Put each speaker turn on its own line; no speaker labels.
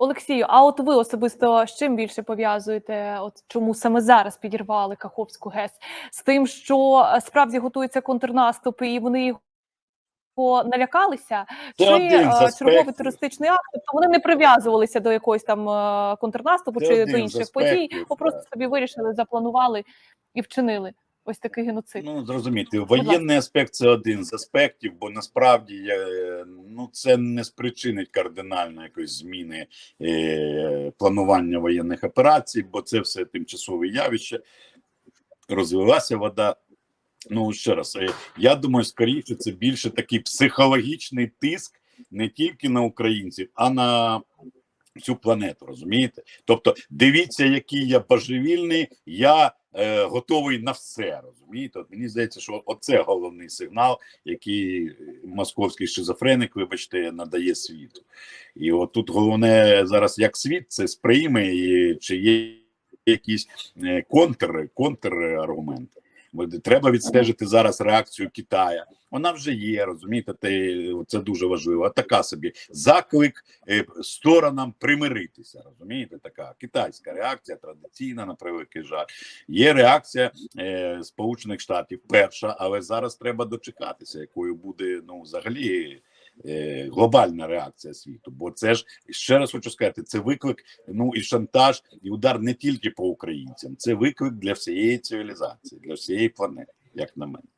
Олексію, а от ви особисто з чим більше пов'язуєте? От чому саме зараз підірвали Каховську ГЕС? З тим, що е, справді готується контрнаступ, і вони його налякалися,
Це
чи е, черговий
аспектів.
терористичний акт? Тобто вони не прив'язувалися до якогось там е, контрнаступу
Це
чи до інших подій, просто собі вирішили, запланували і вчинили ось такий геноцид.
Ну зрозуміти, воєнний аспект це один з аспектів, бо насправді ну це не спричинить кардинально якоїсь зміни е, планування воєнних операцій, бо це все тимчасове явище. Розвилася вода. Ну ще раз, е, я думаю, скоріше це більше такий психологічний тиск не тільки на українців, а на всю планету. Розумієте? Тобто, дивіться, який я божевільний, я е, готовий на все. Розумієте? От мені здається, що оце головний сигнал, який московський шизофреник, вибачте, надає світу. І от тут головне зараз, як світ це сприйме, чи є якісь е, контр, контраргументи. Треба відстежити зараз реакцію Китая. Вона вже є, розумієте, те, це дуже важливо. Така собі заклик е, сторонам примиритися. Розумієте, така китайська реакція, традиційна на превеликий жаль. Є реакція е, Сполучених Штатів, перша, але зараз треба дочекатися, якою буде ну взагалі. Е, Глобальна реакція світу, бо це ж ще раз хочу сказати, це виклик, ну і шантаж, і удар не тільки по українцям, це виклик для всієї цивілізації, для всієї планети, як на мене.